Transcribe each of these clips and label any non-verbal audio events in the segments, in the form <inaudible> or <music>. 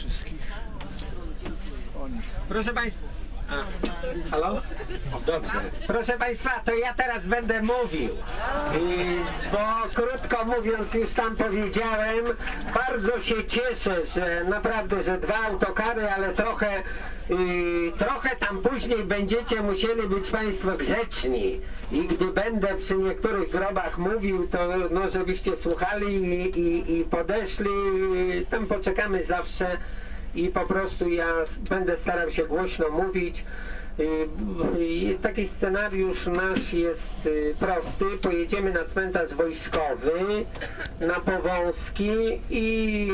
wszystkich. Oni. Proszę Państwa. Halo? Dobrze. Proszę Państwa, to ja teraz będę mówił. Bo krótko mówiąc, już tam powiedziałem, bardzo się cieszę, że naprawdę, że dwa autokary, ale trochę, y, trochę tam później będziecie musieli być Państwo grzeczni. I gdy będę przy niektórych grobach mówił, to no, żebyście słuchali i, i, i podeszli, tam poczekamy zawsze i po prostu ja będę starał się głośno mówić. Y, y, Taki scenariusz nasz jest y, prosty. Pojedziemy na cmentarz wojskowy, na Powązki i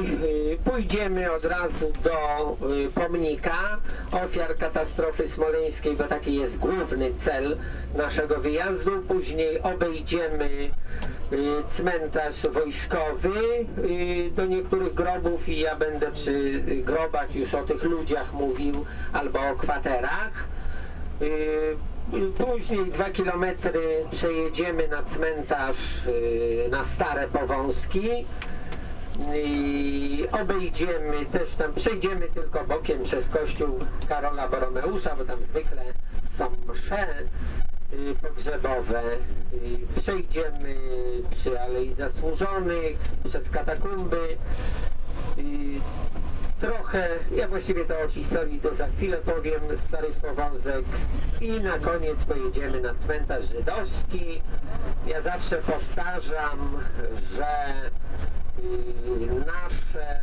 pójdziemy od razu do pomnika ofiar katastrofy smoleńskiej, bo taki jest główny cel naszego wyjazdu. Później obejdziemy cmentarz wojskowy do niektórych grobów i ja będę przy grobach już o tych ludziach mówił albo o kwaterach. Y, Później dwa kilometry przejedziemy na cmentarz y, na Stare Powązki i obejdziemy też tam, przejdziemy tylko bokiem przez kościół Karola Boromeusza, bo tam zwykle są msze y, pogrzebowe. Przejdziemy przy Alei Zasłużonych, przez katakumby. Trochę, ja właściwie to o historii to za chwilę powiem, starych powązek i na koniec pojedziemy na cmentarz żydowski. Ja zawsze powtarzam, że nasze,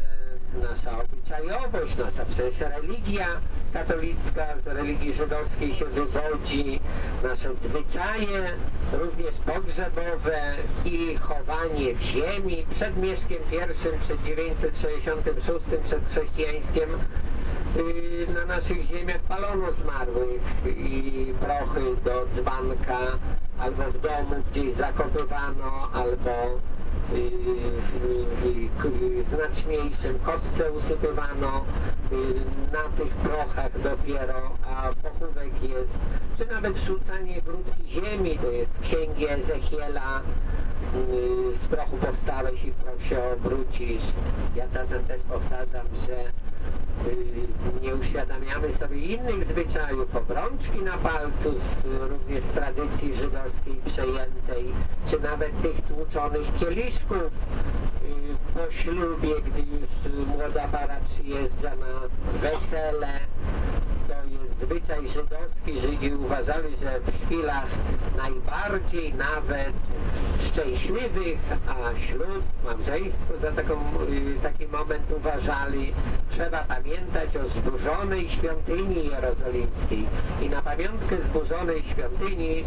nasza obyczajowość, nasza przecież religia katolicka z religii żydowskiej się wywodzi, nasze zwyczaje, również pogrzebowe i chowanie w ziemi przed Mieszkiem I, przed 966, przed chrześcijańskiem y, na naszych ziemiach palono zmarłych i prochy do dzbanka albo w domu gdzieś zakopywano, albo znaczniejszym kotce usypywano na tych prochach dopiero, a pochówek jest, czy nawet rzucanie grudki ziemi, to jest w księgi Ezechiela, z prochu powstałeś i w proch się obrócisz. Ja czasem też powtarzam, że nie uświadamiamy sobie innych zwyczajów, obrączki na palcu, z, również z tradycji żydowskiej przejętej, czy nawet tych tłuczonych kieliszków y, po ślubie, gdy już y, młoda para przyjeżdża na wesele. Zwyczaj żydowski. Żydzi uważali, że w chwilach najbardziej nawet szczęśliwych, a ślub, małżeństwo za taką, y, taki moment uważali, trzeba pamiętać o zburzonej świątyni jerozolimskiej i na pamiątkę zburzonej świątyni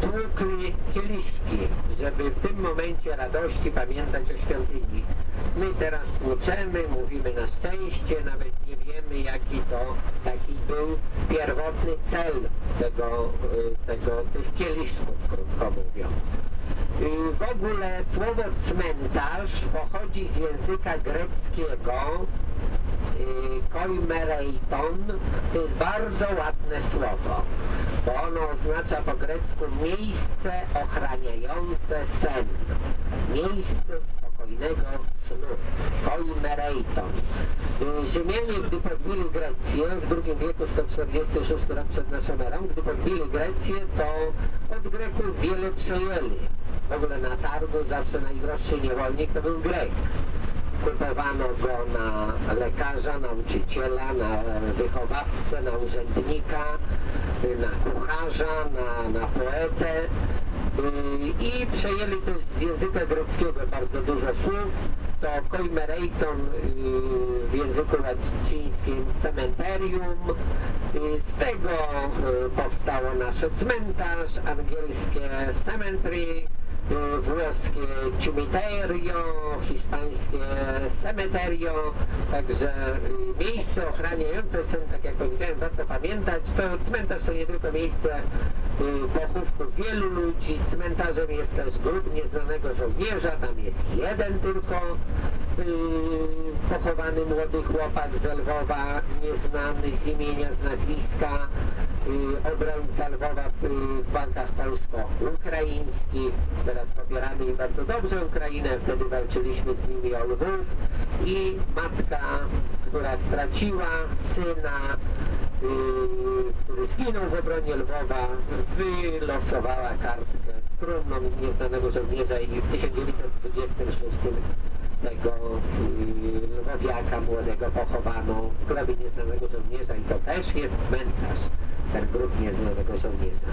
tłukli kieliszki, żeby w tym momencie radości pamiętać o świątyni. My teraz tłuczemy, mówimy na szczęście, nawet nie wiemy jaki to, jaki był pierwotny cel tego, y, tego, tych kieliszków, krótko mówiąc. Y, W ogóle słowo cmentarz pochodzi z języka greckiego y, koimereiton. To jest bardzo ładne słowo, bo ono oznacza po grecku miejsce ochraniające sen. Miejsce Koimereiton. Y, Rzymianie, gdy podbili Grecję w II wieku 146 rok przed naszą erą, gdy podbili Grecję, to od Greków wiele przejęli. W ogóle na targu zawsze najdroższy niewolnik to był Grek. Kupowano go na lekarza, nauczyciela, na wychowawcę, na urzędnika, na kucharza, na, na poetę. I przejęli też z języka greckiego bardzo dużo słów. To koimereiton yy, w języku łacińskim cementerium. Yy, Z tego yy, powstało nasze cmentarz, angielskie cemetery, y, włoskie cimiterio, hiszpańskie cemeterio, także y, miejsce ochraniające sen, tak jak powiedziałem, warto pamiętać, to cmentarz to nie tylko miejsce y, pochówków wielu ludzi, cmentarzem jest też grób nieznanego żołnierza, tam jest jeden tylko y, pochowany młody chłopak z Lwowa, nieznany z imienia, z nazwiska, y, obrońca Lwowa w, y, bankach polsko-ukraińskich. Teraz popieramy im bardzo dobrze Ukrainę, wtedy walczyliśmy z nimi o Lwów. I matka która straciła syna, y, zginął w obronie Lwowa, wylosowała kartkę z trumną nieznanego żołnierza i w 1926 tego y, lwowiaka młodego pochowano w grobie nieznanego żołnierza i to też jest cmentarz, ten grób nieznanego żołnierza.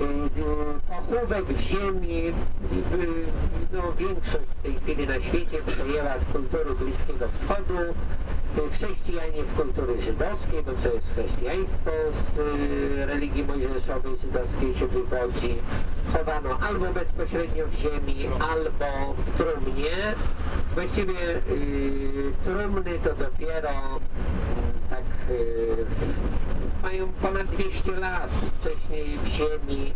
Y, Pochówek w ziemi, y, no większość w tej chwili na świecie przejęła z kultury Bliskiego Wschodu, y, chrześcijanie z kultury żydowskiej, bo przecież chrześcijaństwo z religii mojżeszowej żydowskiej się wywodzi. Chowano albo bezpośrednio w ziemi, albo w trumnie. Właściwie trumny to dopiero tak y, mają ponad 200 lat. Wcześniej w ziemi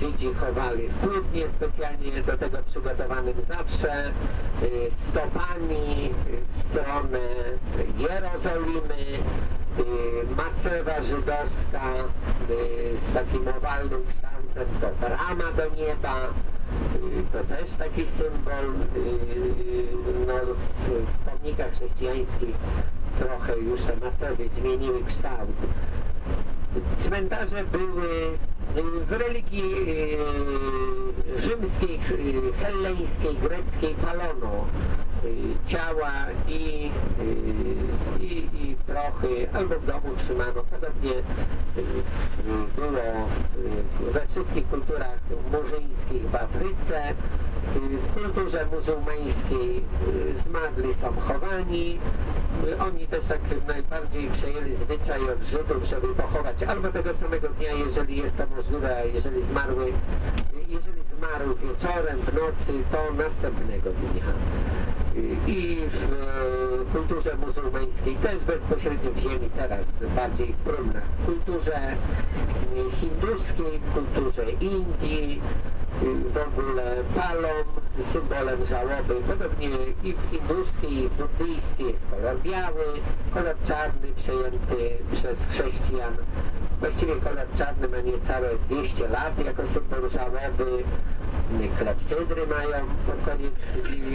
Żydzi chowali w trumnie specjalnie do tego przygotowanym zawsze y, stopami w stronę Jerozolimy. Y, Macewa żydowska z takim owalnym kształtem to brama do nieba. To też taki symbol no, w pomnikach chrześcijańskich trochę już te macewy zmieniły kształt. Cmentarze były y, w religii y, rzymskiej, y, helleńskiej, greckiej palono ciała i, i, i prochy albo w domu trzymano. Podobnie było we wszystkich kulturach murzyńskich w Afryce. W kulturze muzułmańskiej zmarli są chowani. Oni też tak najbardziej przejęli zwyczaj od Żydów, żeby pochować albo tego samego dnia, jeżeli jest to możliwe, a jeżeli zmarły, jeżeli zmarł wieczorem, w nocy, to następnego dnia. I w e, kulturze muzułmańskiej też bezpośrednio w ziemi, teraz bardziej w trumnach. W kulturze hinduskiej, w kulturze Indii, w ogóle palom, symbolem żałoby. Podobnie i w hinduskiej, i w buddyjskiej jest kolor biały, kolor czarny przejęty przez chrześcijan. Właściwie kolor czarny ma niecałe 200 lat jako symbol żałoby. Klepsydry mają pod koniec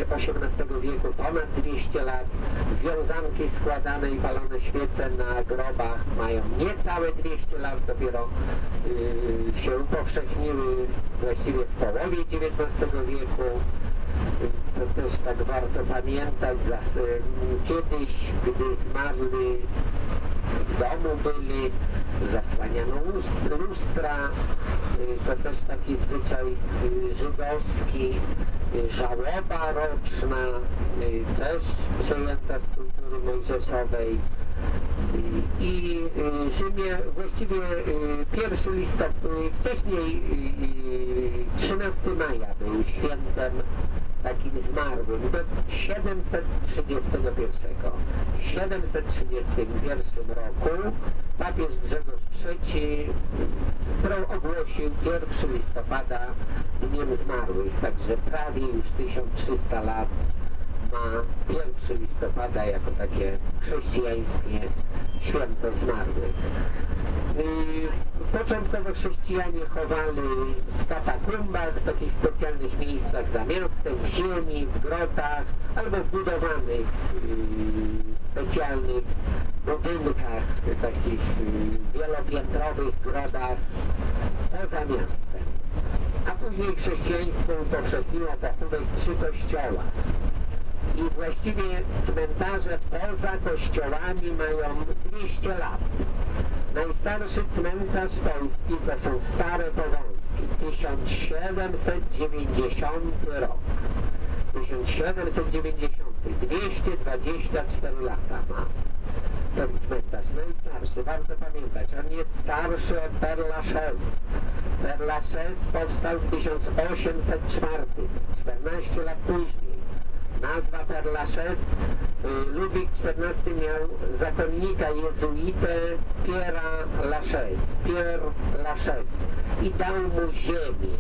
XVIII wieku ponad 200 lat. Wiązanki składane i palone świece na grobach mają niecałe 200 lat, dopiero yy, się upowszechniły właściwie w połowie XIX wieku. To też tak warto pamiętać, zas, kiedyś, gdy zmarli w domu byli, zasłaniano lust- lustra, y, to też taki zwyczaj y, żydowski, y, żałoba roczna, też przejęta z kultury mojżeszowej. I Rzymie właściwie y, 1 listopada, wcześniej y, y, 13 maja był świętem takim zmarłym do 731. W 731 roku papież Grzegorz III ogłosił 1 listopada dniem zmarłych, także prawie już 1300 lat ma 1 listopada jako takie chrześcijańskie święto zmarłych. Yy, Początkowo chrześcijanie chowali w katakumbach, w takich specjalnych miejscach za miastem, w ziemi, w grotach albo w budowanych yy, specjalnych budynkach, takich yy, wielopiętrowych grodach poza miastem. A później chrześcijaństwo upowszechniło pochówek przy kościołach. I właściwie cmentarze poza kościołami mają 200 lat. Najstarszy cmentarz polski to są Stare Powązki, 1790 rok. 1790, 224 lata ma ten cmentarz, najstarszy, warto pamiętać, on jest starszy od Père Lachaise. Père Lachaise powstał w 1804, 14 lat później. Nazwa Père Lachaise, y, Ludwik XIV miał zakonnika jezuitę Pierre'a Lachaise, Pierre Lachaise i dał mu ziemię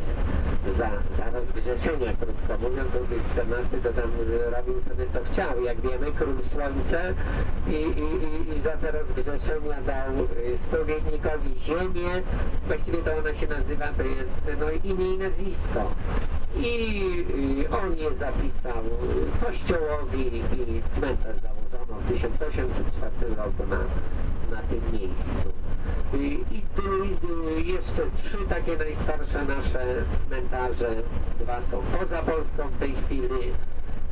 za, za rozgrzeszenia, krótko mówiąc, Ludwik XIV to tam y, robił sobie co chciał, jak wiemy, król słońce i, i, i, i za te rozgrzeszenia dał y, spowiednikowi ziemię, właściwie to ona się nazywa, to jest no, imię i nazwisko. I y, on je zapisał kościołowi i cmentarz założono w 1804 roku na, na tym miejscu. I, tu y, jeszcze trzy takie najstarsze nasze cmentarze, dwa są poza Polską w tej chwili,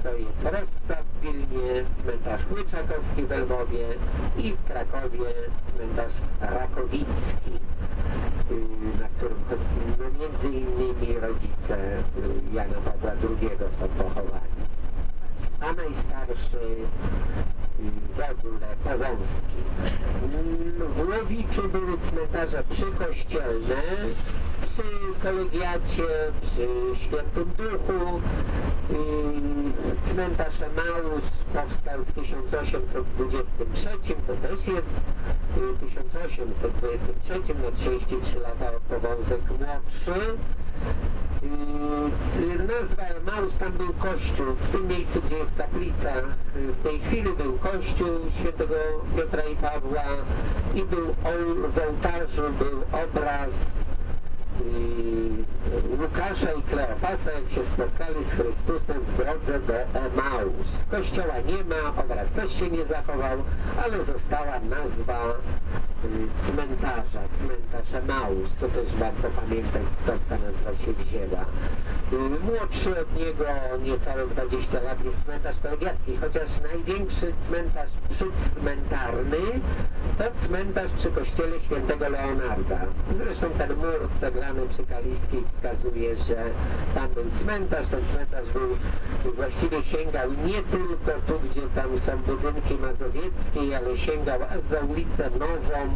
to jest Rossa w Wilnie, cmentarz Łyczakowski w Lwowie i w Krakowie cmentarz Rakowicki, y, na którym no, między innymi rodzice y, Jana Pawła II są pochowani. A najstarszy w ogóle Powązki. Mm, W Łowiczu były cmentarze przykościelne, przy kolegiacie, przy Świętym Duchu. Cmentarz Emaus powstał w 1823, to też jest yy, 1823, no 33 lata od Powązek młodszy. Yy, Nazwa Emaus, tam był kościół, w tym miejscu, gdzie jest kaplica, yy, w tej chwili był kościół świętego Piotra i Pawła i był w ołtarzu był obraz yy, Łukasza i Kleopasa, jak się spotkali z Chrystusem w drodze do Emaus. Kościoła nie ma, obraz też się nie zachował, ale została nazwa cmentarza, cmentarz Emaus. To też warto pamiętać, skąd ta nazwa się wzięła. Młodszy od niego, niecałe 20 lat, jest cmentarz Kolegiacki, chociaż największy cmentarz przycmentarny to cmentarz przy kościele świętego Leonarda. Zresztą ten mur ceglany przy Kaliskiej wskazuje, że tam był cmentarz. Ten cmentarz był, właściwie sięgał nie tylko tu, gdzie tam są budynki mazowieckie, ale sięgał aż za ulicę Nową,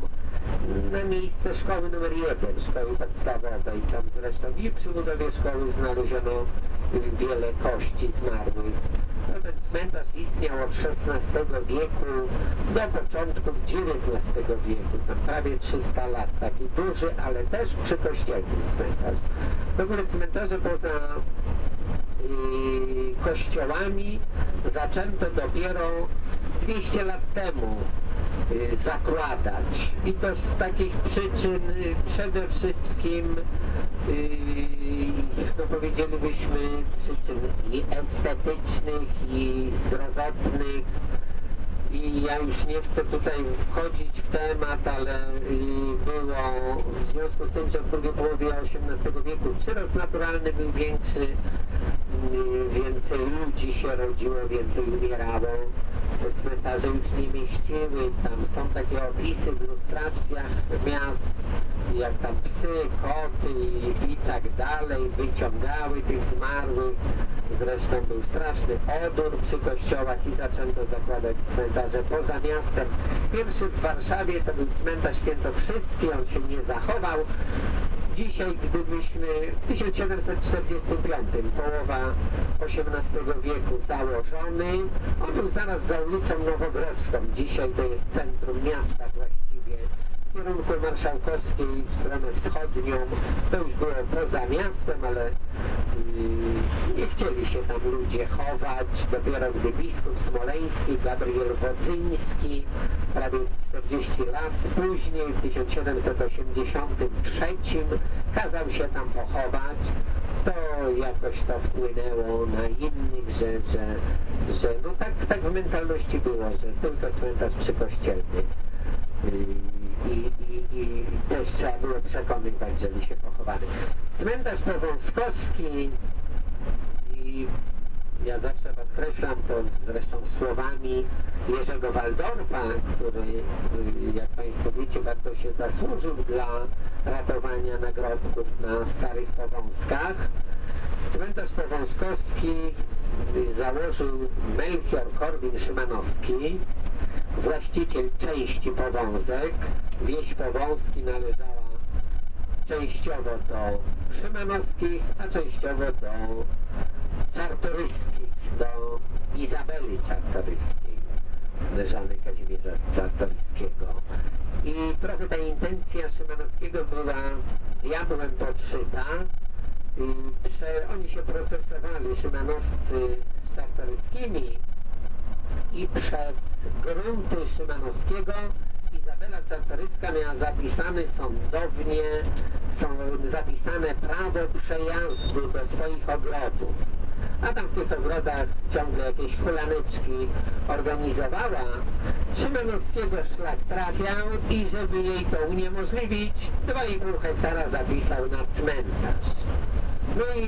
na miejsce szkoły numer 1, szkoły podstawowej. Tam zresztą i przy budowie szkoły znaleziono wiele kości zmarłych. Ten cmentarz istniał od XVI wieku do początku XIX wieku, tam prawie 300 lat, taki duży, ale też przykościelny cmentarz. W ogóle cmentarze poza kościołami zaczęto dopiero 200 lat temu y, zakładać. I to z takich przyczyn y, przede wszystkim, no powiedzielibyśmy, przyczyn i estetycznych, i zdrowotnych. I ja już nie chcę tutaj wchodzić w temat, ale było w związku z tym, że w drugiej połowie XVIII wieku przyrost naturalny był większy, y, więcej ludzi się rodziło, więcej umierało. Cmentarze już nie mieściły, tam są takie opisy w ilustracjach miast, jak tam psy, koty i, i tak dalej wyciągały tych zmarłych. Zresztą był straszny odór przy kościołach i zaczęto zakładać cmentarze poza miastem. Pierwszy w Warszawie to był cmentarz świętokrzyski, on się nie zachował. Dzisiaj, gdybyśmy w 1745, połowa XVIII wieku założony, on był zaraz za ulicą Nowogrodzką. Dzisiaj to jest centrum miasta właściwie kierunku marszałkowskiej w stronę wschodnią. To już było poza miastem, ale yy, nie chcieli się tam ludzie chować. Dopiero gdy biskup smoleński, Gabriel Wodzyński, prawie 40 lat później, w 1783 kazał się tam pochować, to jakoś to wpłynęło na innych, że, że, że no tak, tak w mentalności było, że tylko cmentarz przykościelny. I, i, i też trzeba było przekonywać, żeby się pochowali. Cmentarz powązkowski i ja zawsze podkreślam to zresztą słowami Jerzego Waldorfa, który, jak Państwo wiecie, bardzo się zasłużył dla ratowania nagrobków na Starych Powązkach. Cmentarz Powązkowski założył Melchior Korwin-Szymanowski, właściciel części Powązek. Wieś Powązki należała częściowo do Szymanowskich, a częściowo do Czartoryskich, do Izabeli Czartoryskiej, leżanej Kazimierza Czartoryskiego. I trochę ta intencja Szymanowskiego była diabłem podszyta. Prze, oni się procesowali, Szymanowscy z Czartoryskimi i przez grunty Szymanowskiego Izabela Czartoryska miała zapisane sądownie, są zapisane prawo przejazdu do swoich ogrodów. a tam w tych ogrodach ciągle jakieś hulaneczki organizowała. Szymanowskiego szlak trafiał i żeby jej to uniemożliwić, 2,5 hektara zapisał na cmentarz. No i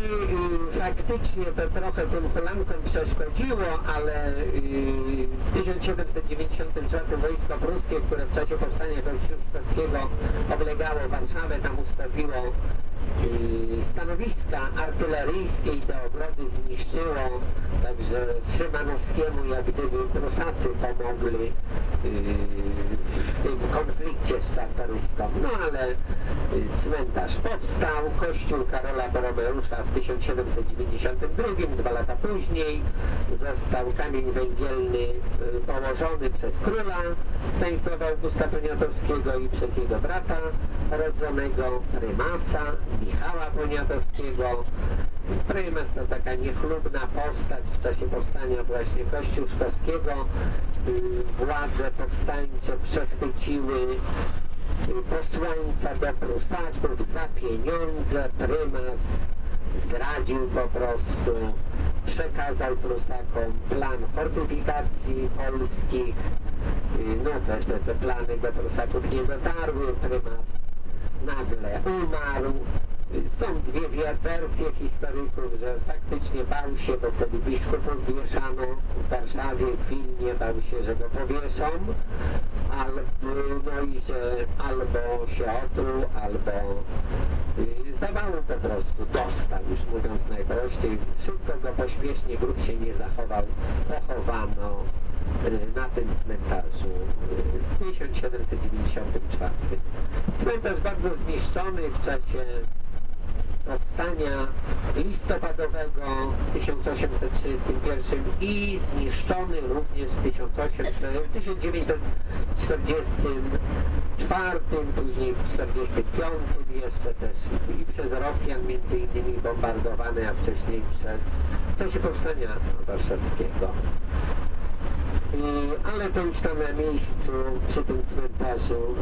y, faktycznie to trochę tym hulankom przeszkodziło, ale y, w 1794 wojsko pruskie, które w czasie powstania kościuszkowskiego oblegało Warszawę, tam ustawiło stanowiska artyleryjskie i te ogrody zniszczyło, także Szymanowskiemu jak gdyby Prusacy pomogli y, w tym konflikcie z Czartoryską. No ale y, cmentarz powstał, kościół Karola Boromeusza w 1792, dwa lata później został kamień węgielny położony przez króla Stanisława Augusta Poniatowskiego i przez jego brata rodzonego prymasa Michała Poniatowskiego. Prymas to taka niechlubna postać w czasie powstania właśnie Kościuszkowskiego. Władze powstańcze przechwyciły posłańca do Prusaków za pieniądze. Prymas zdradził po prostu, przekazał Prusakom plan fortyfikacji polskich. No te, te, te plany do Prusaków nie dotarły. Prymas nagle umarł. Są dwie wie- wersje historyków, że faktycznie bał się, bo wtedy biskupów wieszano w Warszawie, w Wilnie, bał się, że go powieszą, albo, no i że albo się otruł, albo y, zawału po prostu dostał, już mówiąc najprościej. Szybko go pośpiesznie, grób się nie zachował, pochowano na tym cmentarzu y, w 1794. Cmentarz bardzo zniszczony w czasie powstania listopadowego w 1831 i zniszczony również w 1800 w 1944, później w 1945 jeszcze też i przez Rosjan między innymi bombardowany, a wcześniej przez w czasie powstania warszawskiego. Y, ale to już tam na miejscu, przy tym cmentarzu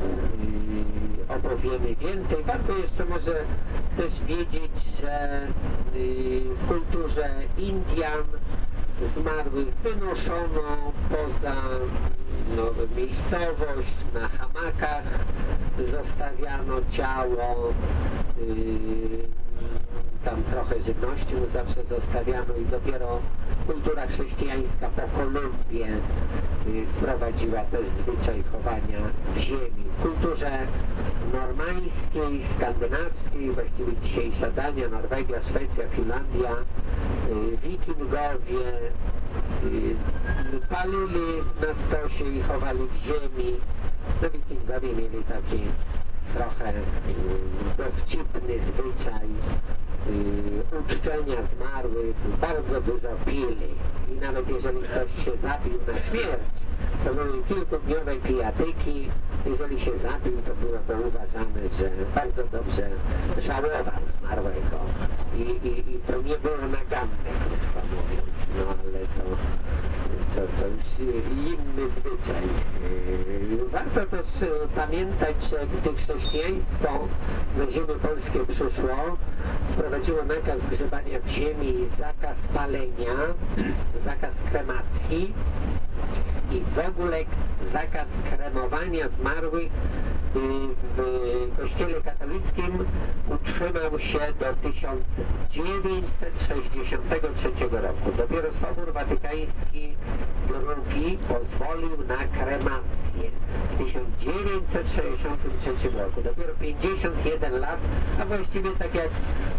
opowiemy więcej. Warto jeszcze może też wiedzieć, że y, w kulturze Indian zmarłych wynoszono poza no, miejscowość, na hamakach zostawiano ciało, y, tam trochę żywności mu zawsze zostawiano i dopiero kultura chrześcijańska po Kolumbie y, wprowadziła też zwyczaj chowania w ziemi. W kulturze normańskiej, skandynawskiej, właściwie dzisiejsza Dania, Norwegia, Szwecja, Finlandia, y, wikingowie y, palili na stosie i chowali w ziemi. No wikingowie mieli taki trochę y, dowcipny zwyczaj y, uczczenia zmarłych, bardzo dużo pili. I nawet jeżeli ktoś się zabił na śmierć, to były kilkudniowe pijatyki, jeżeli się zabił, to było to uważane, że bardzo dobrze żałował zmarłego. I, i, i to nie było naganne, krótko mówiąc, no ale to to, to już y, inny zwyczaj. Warto też y, pamiętać, że gdy chrześcijaństwo na ziemię polskie przyszło, wprowadziło nakaz grzebania w ziemi, zakaz palenia, <clears throat> zakaz kremacji i w ogóle zakaz kremowania zmarłych w kościele katolickim utrzymał się do 1963 roku. Dopiero Sobór Watykański II pozwolił na kremację w 1963 roku. Dopiero 51 lat, a właściwie tak jak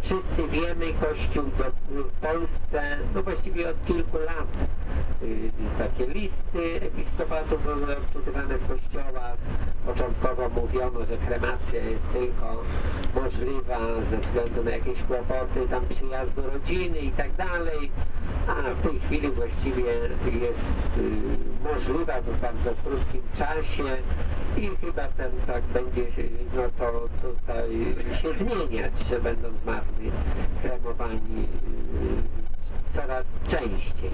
wszyscy wiemy, Kościół do, w Polsce, no właściwie od kilku lat takie listy episkopatu były odczytywane w kościołach. Początkowo mówiono, że kremacja jest tylko możliwa ze względu na jakieś kłopoty tam przyjazdu rodziny i tak dalej, a w tej chwili właściwie jest y, możliwa w bardzo krótkim czasie i chyba ten tak będzie no to tutaj się zmieniać, że będą zmarli kremowani y, coraz częściej.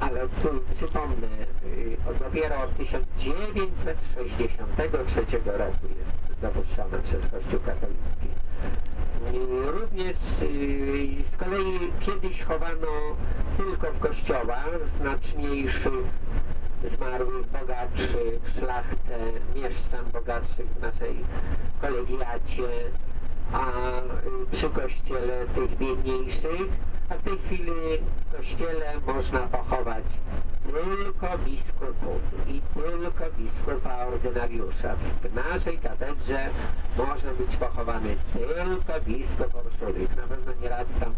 Ale tu przypomnę, y, dopiero od 1963 roku jest dopuszczona przez Kościół katolicki. Y, Również y, z kolei kiedyś chowano tylko w kościołach znaczniejszych zmarłych, bogatszych, szlachtę, mieszczan bogatszych w naszej kolegiacie, a przy kościele tych biedniejszych, a w tej chwili w kościele można pochować tylko biskupów i tylko biskupa ordynariusza. W naszej katedrze może być pochowany tylko biskup Orszulik. Na pewno nieraz tam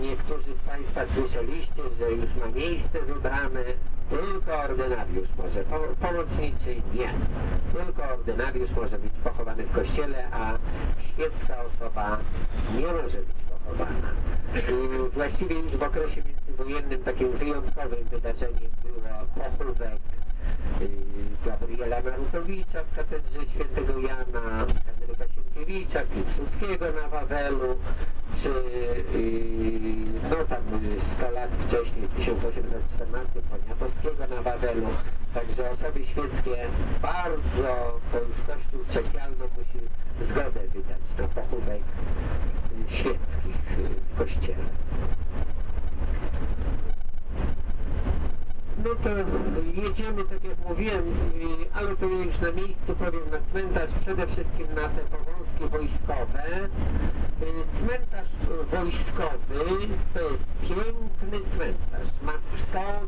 niektórzy z Państwa słyszeliście, że już ma miejsce wybrane tylko ordynariusz może, po, pomocniczy nie. Tylko ordynariusz może być pochowany w kościele, a świecka osoba nie może być pochowana. Właściwie już w okresie międzywojennym takim wyjątkowym wydarzeniem było pochówek Gabriela Narutowicza w katedrze świętego Jana, Henryka Sienkiewicza, Pilsudskiego na Wawelu, czy y, no tam y, 100 lat wcześniej, w 1814 Poniatowskiego na Wawelu. Także osoby świeckie bardzo, to już Kościół specjalną musi zgodę wydać na pochówek y, świeckich w Kościele. No to jedziemy, tak jak mówiłem, ale to już na miejscu powiem na cmentarz, przede wszystkim na te powązki wojskowe. Y, Cmentarz wojskowy to jest piękny cmentarz, ma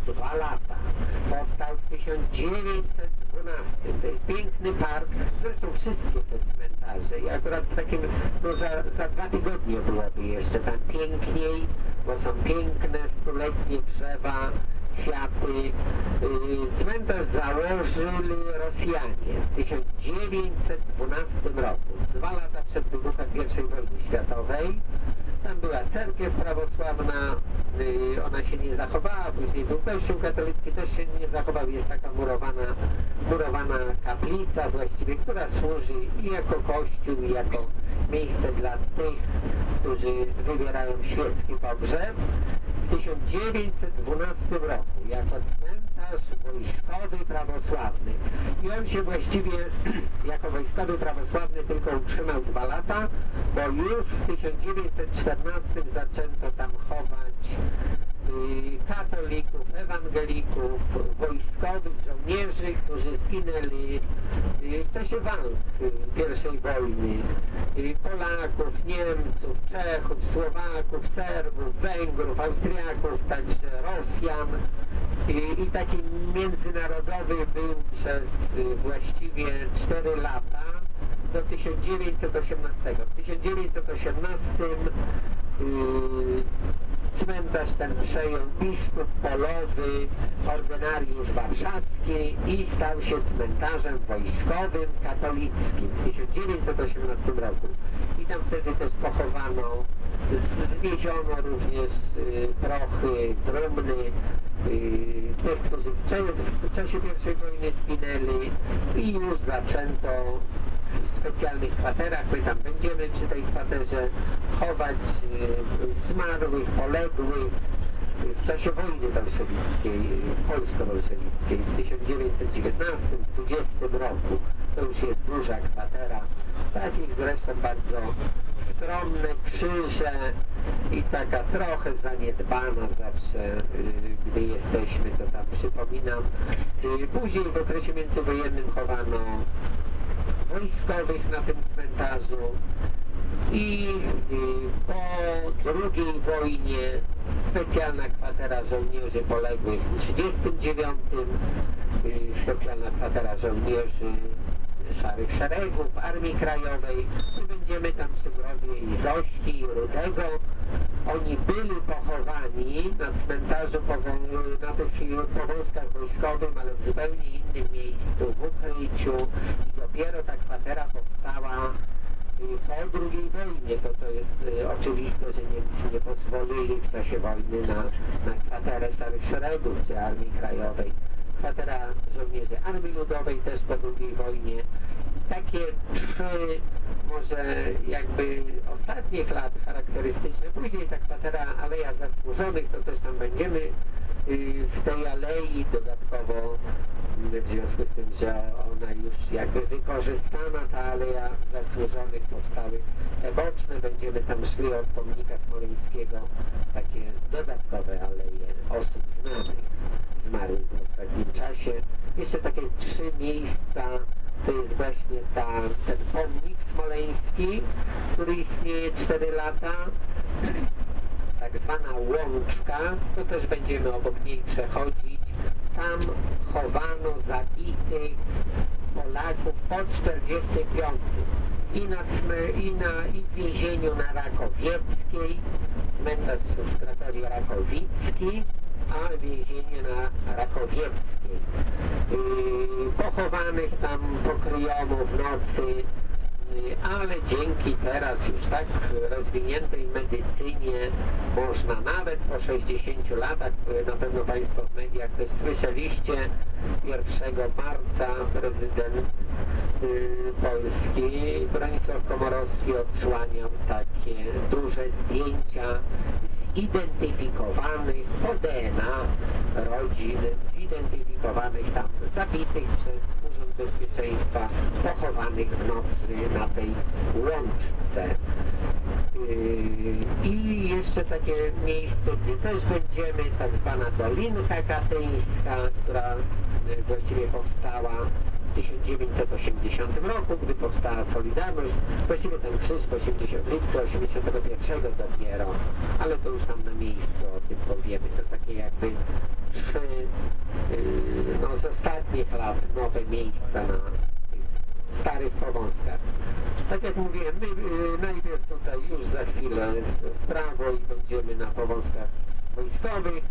102 lata. Powstał w 1912. To jest piękny park, zresztą wszystkie te cmentarze. I akurat w takim, no za, za dwa tygodnie byłoby jeszcze tam piękniej, bo są piękne, stuletnie drzewa, kwiaty. Y, Cmentarz założyli Rosjanie w 1912 roku, dwa lata przed wybuchem I wojny światowej. Tam była cerkiew prawosławna, y, ona się nie zachowała, później był kościół katolicki, też się nie zachował. Jest taka murowana, murowana kaplica właściwie, która służy i jako kościół, i jako miejsce dla tych, którzy wybierają świecki pogrzeb w 1912 roku jako cmentarz wojskowy prawosławny. I on się właściwie <clears throat> jako wojskowy prawosławny tylko utrzymał dwa lata, bo już w 1914 zaczęto tam chować katolików, ewangelików, wojskowych, żołnierzy, którzy zginęli w czasie walk I wojny. Polaków, Niemców, Czechów, Słowaków, Serbów, Węgrów, Austriaków, także Rosjan. I, i taki międzynarodowy był przez właściwie 4 lata do 1918. W 1918 yy, cmentarz ten przejął biskup polowy, ordynariusz warszawski i stał się cmentarzem wojskowym katolickim w 1918 roku. Tam wtedy też pochowano, z- zwieziono również y, prochy, trumny y, tych, którzy w, w czasie I wojny zginęli i już zaczęto w specjalnych kwaterach, my tam będziemy przy tej kwaterze chować y, zmarłych, poległych y, w czasie wojny bolszewickiej, y, polsko-bolszewickiej w 1919-20 roku. To już jest duża kwatera, takich zresztą bardzo skromne krzyże i taka trochę zaniedbana zawsze, y, gdy jesteśmy, to tam przypominam. Y, Później w okresie międzywojennym chowano wojskowych na tym cmentarzu i y, po II wojnie specjalna kwatera żołnierzy poległych w 1939, y, specjalna kwatera żołnierzy Szarych Szeregów Armii Krajowej. My będziemy tam grobie i Zośki i Rudego. Oni byli pochowani na cmentarzu, na tych powązkach wojskowym, ale w zupełnie innym miejscu, w ukryciu. I dopiero ta kwatera powstała y, po II wojnie. To, to jest y, oczywiste, że Niemcy nie pozwolili w czasie wojny na, na kwaterę Szarych Szeregów czy Armii Krajowej kwatera żołnierzy Armii Ludowej też po II wojnie. Takie trzy może jakby ostatnich lat charakterystyczne. Później ta kwatera Aleja Zasłużonych, to też tam będziemy y, w tej alei dodatkowo y, w związku z tym, że ona już jakby wykorzystana, ta aleja zasłużonych powstały te boczne, będziemy tam szli od pomnika smoleńskiego takie dodatkowe aleje osób znanych, zmarłych w ostatnim czasie. Jeszcze takie trzy miejsca, to jest właśnie ta, ten pomnik smoleński, który istnieje 4 lata, tak zwana łączka, to też będziemy obok niej przechodzić. Tam chowano zabitych Polaków po 45 i na, i na i w więzieniu na Rakowieckiej, cmentarz w Kratowie Rakowicki, a więzienie na Rakowieckiej. Yy, pochowanych tam pokryjomu w nocy ale dzięki teraz już tak rozwiniętej medycynie można nawet po 60 latach, na pewno Państwo w mediach też słyszeliście, 1 marca prezydent y, Polski Bronisław Komorowski odsłaniał takie duże zdjęcia zidentyfikowanych po DNA rodzin, zidentyfikowanych tam zabitych przez Bezpieczeństwa, pochowanych w nocy na tej łączce. Yy, I jeszcze takie miejsce, gdzie też będziemy, tak zwana Dolinka Katyńska, która właściwie powstała 1980 roku, gdy powstała Solidarność. Właściwie ten krzyż w 80, lipcu 81 dopiero, ale to już tam na miejscu o tym powiemy. To takie jakby trzy yy, no, z ostatnich lat nowe miejsca na starych powązkach. Tak jak mówiłem, my yy, najpierw tutaj już za chwilę w prawo i będziemy na powązkach wojskowych.